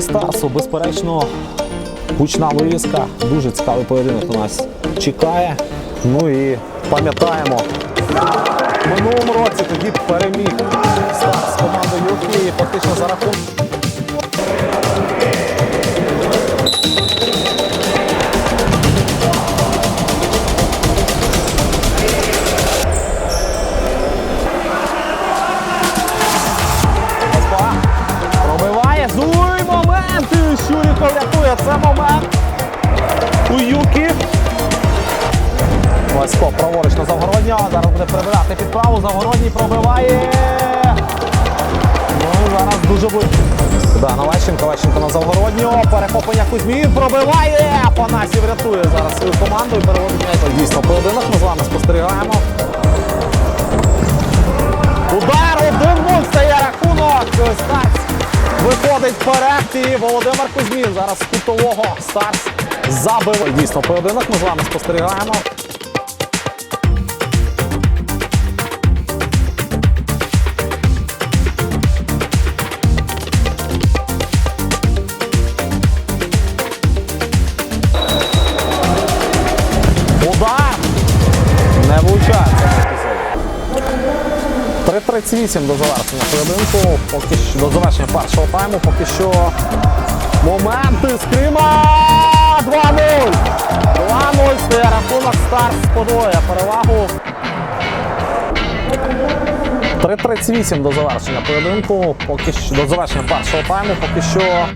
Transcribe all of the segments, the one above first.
Стасу, безперечно, гучна вивіска. Дуже цікавий поєдинок у нас чекає. Ну і пам'ятаємо, в минулому році тоді переміг Стас з командою Юхі фактично за рахунок. Це момент. У Юкі. Васько праворуч на Завгороднього. Зараз буде перебирати під праву. Завгородній пробиває. Ну, зараз дуже буде. Да, на Лещенко, на Завгороднього. Перехоплення Кузьмін пробиває. Панасів рятує зараз свою команду і переводить м'яч. Дійсно, поєдинок ми з вами спостерігаємо. Вперед Володимир Кузьмін зараз з кутового Старс забив. Дійсно, поєдинок ми з вами спостерігаємо. 3.38 до завершення поєдинку. Поки що до завершення першого тайму. Поки що моменти з Крима. 2-0. 2-0 стає рахунок старт подвоє перевагу. 3.38 до завершення поєдинку. Поки що до завершення першого тайму. Поки що.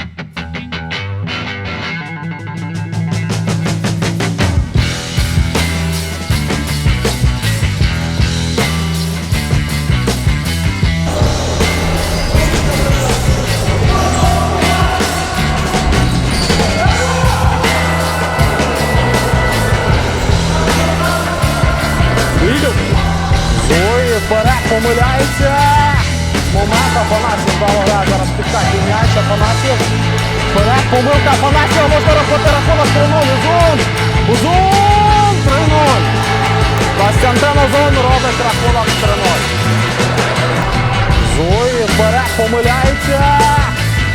Зої вперед помиляється. Момент Афанасів дало гра зараз підкаті м'яч. Афанасів. Вперед помилка Афанасіва. Можна робити рахунок 3-0. Узун. Узун. 3-0. Костянтин Озун робить рахунок 3-0. Зої вперед помиляється.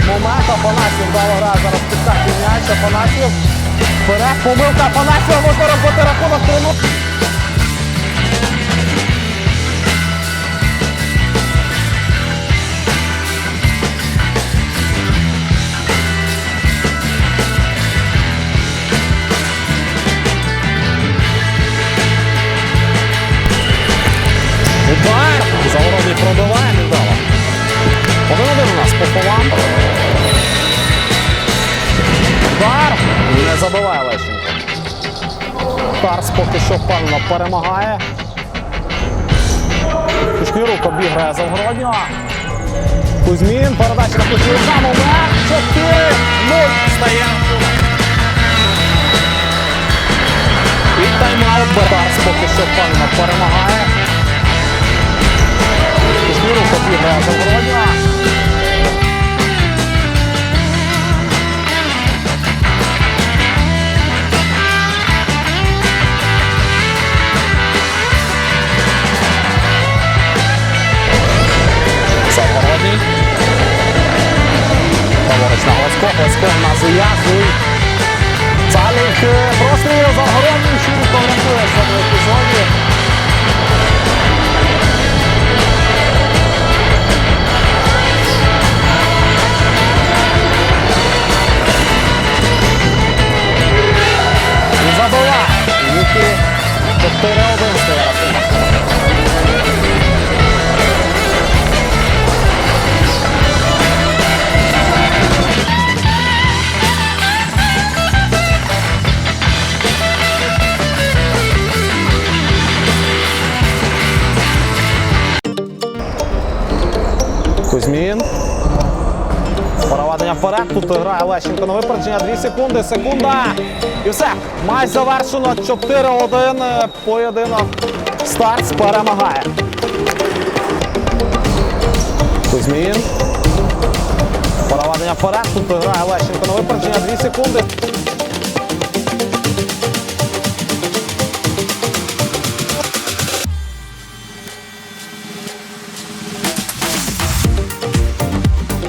Момент Афанасів дало гра зараз підкаті м'яч. Афанасів. Вперед помилка Афанасіва. Можна робити рахунок 3-0. Тарс поки що впевнено перемагає. Кушнірук обіграє Завгороднього. Кузьмін, передача на Кузьміна, момент, 4-0 стає. І тайм-аут поки що впевнено перемагає. І забиває. Юкі 4-1 стає рахунок. Кузьмін. Вперед. Тут грає Лещенко на випередження. 2 секунди. Секунда. І все. Матч завершено. 4-1. Поєдинок. Старц перемагає. Кузьмін. Переведення вперед. Тут грає Лещенко на випередження. 2 секунди.